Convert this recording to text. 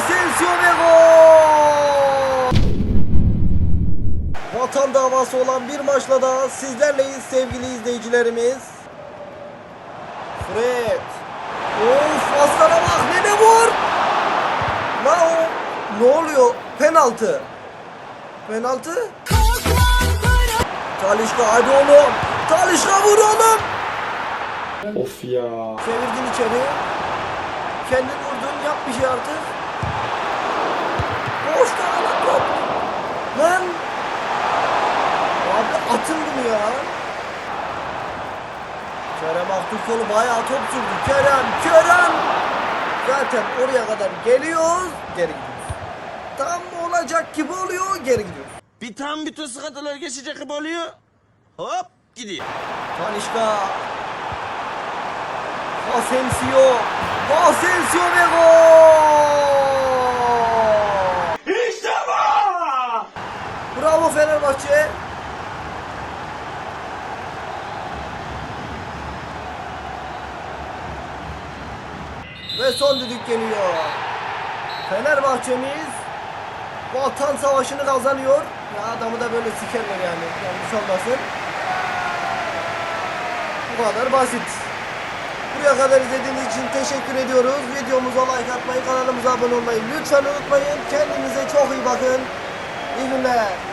Asensio ve gol! Vatan davası olan bir maçla da sizlerleyiz sevgili izleyicilerimiz. Fred. Of aslana bak ne vur. La o ne oluyor? Penaltı. Penaltı. Talişka hadi oğlum. Talişka vur oğlum. Of ya. Çevirdin içeri. Kendin vurdun yap bir şey artık. Ya. Kerem Aktürkoğlu bayağı top sürdü. Kerem, Kerem. Zaten oraya kadar geliyoruz, geri gidiyoruz. Tam olacak gibi oluyor, geri gidiyoruz. Bir tam bütün sıkıntılar geçecek gibi oluyor. Hop gidiyor. Talişka. Asensio. Asensio ve gol. İşte bu! Bravo Fenerbahçe. Ve son düdük geliyor. Fenerbahçemiz vatan savaşını kazanıyor. Ya adamı da böyle sikerler yani. Yanlış olmasın. Bu kadar basit. Buraya kadar izlediğiniz için teşekkür ediyoruz. Videomuza like atmayı, kanalımıza abone olmayı lütfen unutmayın. Kendinize çok iyi bakın. İyi günler.